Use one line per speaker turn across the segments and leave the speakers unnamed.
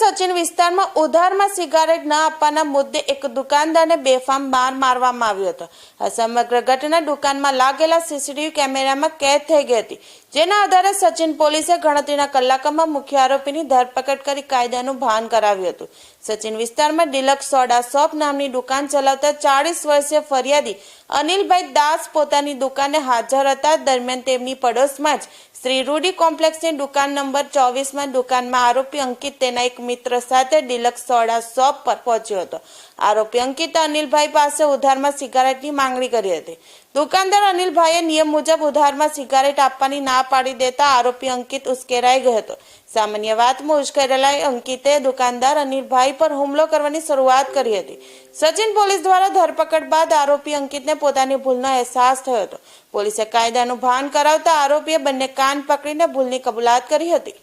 સચિન વિસ્તારમાં ઉધારમાં સિગારેટ ન આપવાના મુદ્દે એક દુકાનદારને બેફામ માર મારવામાં આવ્યો હતો. આ સમગ્ર ઘટના દુકાનમાં લાગેલા સીસીટીવી કેમેરામાં કેદ થઈ ગઈ હતી. જેના આધારે સચિન પોલીસે ગણતરીના કલાકોમાં મુખ્ય આરોપીની ધરપકડ કરી કાયદાનું ભાન કરાવ્યું હતું. સચિન વિસ્તારમાં ડિલક્સ સોડા શોપ નામની દુકાન ચલાવતા ચાળીસ વર્ષીય ફરિયાદી અનિલભાઈ દાસ પોતાની દુકાને હાજર હતા. દરમિયાન તેમની પડોશમાં જ શ્રી રૂડી કોમ્પ્લેક્સની દુકાન નંબર ચોવીસમાં દુકાનમાં આરોપી અંકિત તેના એક મિત્ર સાથે ડિલક્સ સોડા શોપ પર પહોંચ્યો હતો. આરોપી અંકિત અનિલભાઈ પાસે ઉધારમાં સિગારેટની માંગણી કરી હતી. દુકાનદાર અનિલભાઈએ નિયમ મુજબ ઉધારમાં સિગારેટ આપવાની ના પાડી દેતા આરોપી અંકિત ઉશ્કેરાઈ ગયો હતો સામાન્ય વાતમાં ઉશ્કેરેલા અંકિતે દુકાનદાર અનિલભાઈ પર હુમલો કરવાની શરૂઆત કરી હતી સચિન પોલીસ દ્વારા ધરપકડ બાદ આરોપી અંકિતને પોતાની ભૂલનો અહેસાસ થયો હતો પોલીસે કાયદાનું ભાન કરાવતા આરોપીએ બંને કાન પકડીને ભૂલની કબૂલાત કરી હતી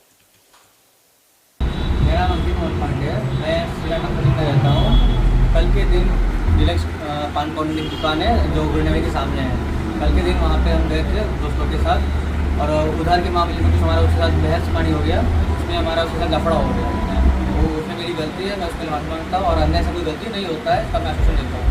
मेरा नाम अंकित मोहन पांडे है मैं सिला कंपनी में रहता हूँ कल के दिन डिलक्स अ, पान कॉलोनी की दुकान है जो गुरनवे के सामने है कल के दिन वहाँ पे हम गए थे दोस्तों के साथ और उधार के मामले में कुछ हमारा उसके साथ बहस पानी हो गया, उसमें हमारा उसके साथ लफड़ा हो गया। वो उसमें मेरी गलती है, मैं उसमें माफ़ी माँगता हूँ और अन्य से कोई गलती नहीं होता है तब मैं आश्वासन देता हूँ।